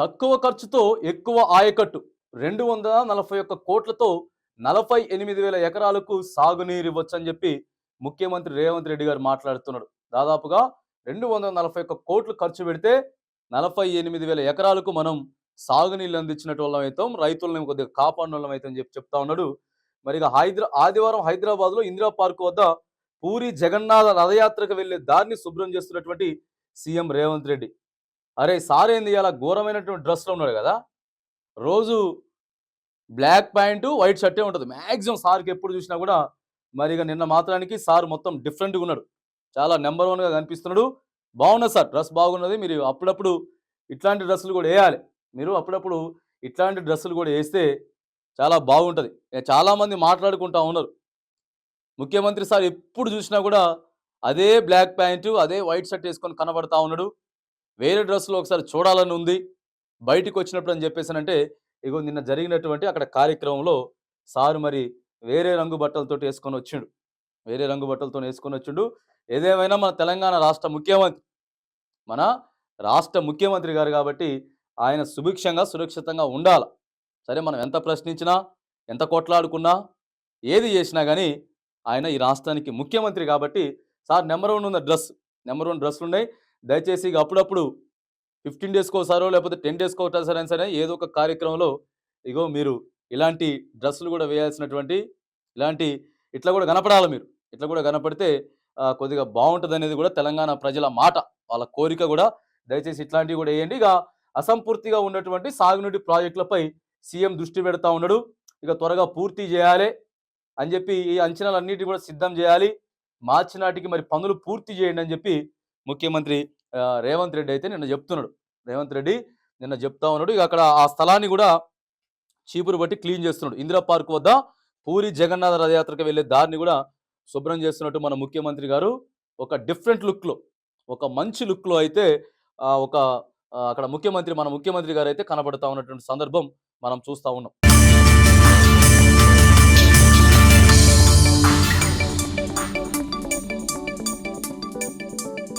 తక్కువ ఖర్చుతో ఎక్కువ ఆయకట్టు. రెండు వందల నలభై ఒక్క కోట్లతో నలభై ఎనిమిది వేల ఎకరాలకు సాగునీరు ఇవ్వచ్చని చెప్పి ముఖ్యమంత్రి రేవంత్ రెడ్డి గారు మాట్లాడుతున్నాడు. దాదాపుగా రెండు వందల నలభై ఒక్క కోట్లు ఖర్చు పెడితే నలభై ఎనిమిది వేల ఎకరాలకు మనం సాగునీళ్ళు అందించినట్టు వాళ్ళం అవుతాం రైతులను కొద్దిగా కాపాడిన వాళ్ళం అవుతాం చెప్పి చెప్తా ఉన్నాడు. మరి ఇక హైదరా ఆదివారం హైదరాబాద్లో ఇందిరా పార్క్ వద్ద పూరి జగన్నాథ రథయాత్రకు వెళ్ళే దారిని శుభ్రం చేస్తున్నటువంటి సీఎం రేవంత్ రెడ్డి. అరే సార్ ఏంది అలా ఘోరమైనటువంటి డ్రెస్లో ఉన్నాడు కదా? రోజు బ్లాక్ ప్యాంటు వైట్ షర్టే ఉంటుంది. మ్యాక్సిమం సార్కి ఎప్పుడు చూసినా కూడా మరి ఇక నిన్న మాత్రానికి సార్ మొత్తం డిఫరెంట్గా ఉన్నాడు. చాలా నెంబర్ వన్గా కనిపిస్తున్నాడు. బాగున్నది సార్ డ్రెస్ బాగున్నది. మీరు అప్పుడప్పుడు ఇట్లాంటి డ్రెస్సులు కూడా వేయాలి మీరు అప్పుడప్పుడు ఇట్లాంటి డ్రెస్సులు కూడా వేస్తే చాలా బాగుంటుంది. చాలామంది మాట్లాడుకుంటా ఉన్నారు. ముఖ్యమంత్రి సార్ ఎప్పుడు చూసినా కూడా అదే బ్లాక్ ప్యాంటు అదే వైట్ షర్ట్ వేసుకొని కనబడతా ఉన్నాడు. వేరే డ్రెస్లో ఒకసారి చూడాలని ఉంది. బయటికి వచ్చినప్పుడు అని చెప్పేసానంటే ఇగో నిన్న జరిగినటువంటి అక్కడ కార్యక్రమంలో సారు మరి వేరే రంగు బట్టలతో వేసుకొని వచ్చిండు. వేరే రంగు బట్టలతో వేసుకొని వచ్చిండు. ఏదేమైనా మన తెలంగాణ రాష్ట్ర ముఖ్యమంత్రి మన రాష్ట్ర ముఖ్యమంత్రి గారు కాబట్టి ఆయన సుభిక్షంగా సురక్షితంగా ఉండాలి. సరే మనం ఎంత ప్రశ్నించినా ఎంత కొట్లాడుకున్నా ఏది చేసినా కానీ ఆయన ఈ రాష్ట్రానికి ముఖ్యమంత్రి కాబట్టి సార్ నెంబర్ వన్ ఉన్న డ్రెస్ నెంబర్ వన్ డ్రెస్సులు ఉన్నాయి దయచేసి ఇక అప్పుడప్పుడు ఫిఫ్టీన్ డేస్కి ఒకసారో లేకపోతే టెన్ డేస్కి ఒకసారి సరే ఏదో ఒక కార్యక్రమంలో ఇగో మీరు ఇలాంటి డ్రెస్సులు కూడా వేయాల్సినటువంటి ఇలాంటి ఇట్లా కూడా కనపడాలి మీరు. ఇట్లా కూడా కనపడితే కొద్దిగా బాగుంటుంది అనేది కూడా తెలంగాణ ప్రజల మాట. వాళ్ళ కోరిక కూడా దయచేసి ఇట్లాంటివి కూడా వేయండి. ఇక అసంపూర్తిగా ఉన్నటువంటి సాగునీటి ప్రాజెక్టులపై సీఎం దృష్టి పెడతా ఉన్నాడు. ఇక త్వరగా పూర్తి చేయాలి అని చెప్పి ఈ అంచనాలన్నిటి కూడా సిద్ధం చేయాలి. మార్చి నాటికి మరి పనులు పూర్తి చేయండి అని చెప్పి ముఖ్యమంత్రి రేవంత్ రెడ్డి అయితే నిన్న చెప్తున్నాడు. రేవంత్ రెడ్డి నిన్న చెప్తా ఉన్నాడు. ఇక అక్కడ ఆ స్థలాన్ని కూడా చీపురు బట్టి క్లీన్ చేస్తున్నాడు. ఇందిరా పార్క్ వద్ద పూరి జగన్నాథ రథయాత్రకు వెళ్ళే దారిని కూడా శుభ్రం చేస్తున్నట్టు మన ముఖ్యమంత్రి గారు ఒక డిఫరెంట్ లుక్లో ఒక మంచి లుక్లో అయితే ఒక అక్కడ ముఖ్యమంత్రి మన ముఖ్యమంత్రి గారు అయితే కనబడతా ఉన్నటువంటి సందర్భం మనం చూస్తూ ఉన్నాం.